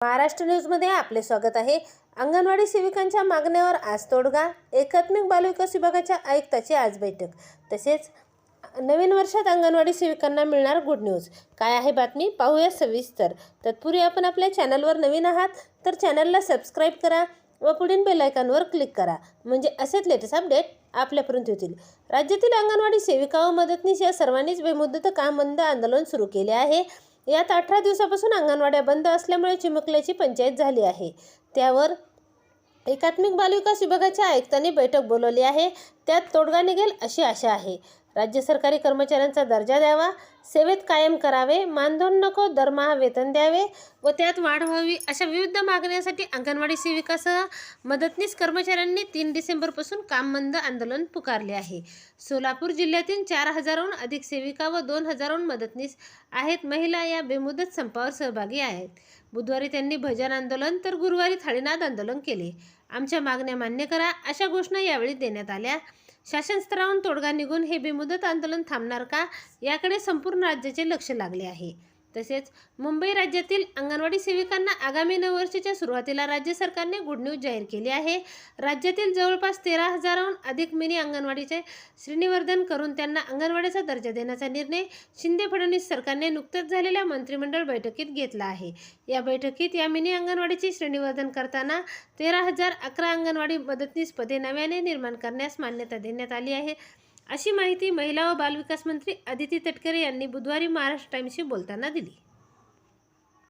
महाराष्ट्र न्यूजमध्ये आपले स्वागत आहे. अंगणवाडी सेविकांच्या मागण्यावर आज तोडगा एकात्मिक बालविकास विभागाच्या आयुक्ताची आज बैठक. तसेच नवीन वर्षात अंगणवाडी सेविकांना मिळणार गुड न्यूज काय आहे बातमी? पाहूया सविस्तर. तत्पूर्वी आपण आपल्या चॅनलवर नवीन आहात तर चॅनलला सबस्क्राईब करा व पुढील बेलायकांवर क्लिक करा. म्हणजे असेच लेटेस्ट अपडेट आपल्यापर्यंत येतील. राज्यातील अंगणवाडी सेविका व मदतनीस या सर्वांनीच बेमुदत काम बंद आंदोलन सुरू केले आहे. यात अठरा दिवसापासून अंगणवाड्या बंद असल्यामुळे चिमुकल्याची पंचायत झाली आहे. त्यावर एकात्मिक बालविकास विभागाच्या आयुक्तांनी बैठक बोलवली आहे. त्यात तोडगा निघेल अशी आशा आहे. राज्य सरकारी कर्मचाऱ्यांचा दर्जा द्यावा सेवेत कायम करावे मानधन नको दरमहा वेतन द्यावे व त्यात वाढ व्हावी अशा विविध मागण्यांसाठी अंगणवाडी सेविकासह मदतनीस कर्मचाऱ्यांनी तीन डिसेंबरपासून काम बंद आंदोलन पुकारले आहे. सोलापूर जिल्ह्यातील चार हजारहून अधिक सेविका व दोन हजारहून मदतनीस आहेत. महिला या बेमुदत संपावर सहभागी आहेत. बुधवारी त्यांनी भजन आंदोलन तर गुरुवारी थाळीनाद आंदोलन केले. आमच्या मागण्या मान्य करा अशा घोषणा यावेळी देण्यात आल्या. शासन स्तरावरून तोडगा निघून हे बेमुदत आंदोलन थांबणार का? याकडे संपूर्ण राज्याचे लक्ष लागले आहे. तसेच मुंबई राज्यातील अंगणवाडी सेविकांना आगामी नववर्षाच्या सुरुवातीला राज्य सरकारने गुड न्यूज जाहीर केली आहे. राज्यातील जवळपास तेरा हजाराहून अधिक मिनी अंगणवाडीचे श्रेणीवर्धन करून त्यांना अंगणवाडीचा दर्जा देण्याचा निर्णय शिंदे फडणवीस सरकारने नुकत्याच झालेल्या मंत्रिमंडळ बैठकीत घेतला आहे. या बैठकीत या मिनी अंगणवाडीचे श्रेणीवर्धन करताना तेरा हजार अकरा अंगणवाडी मदतनीस पदे नव्याने निर्माण करण्यास मान्यता देण्यात आली आहे. अशी माहिती महिला व बालविकास मंत्री अदिती तटकरे यांनी बुधवारी महाराष्ट्र टाइम्सशी बोलताना दिली.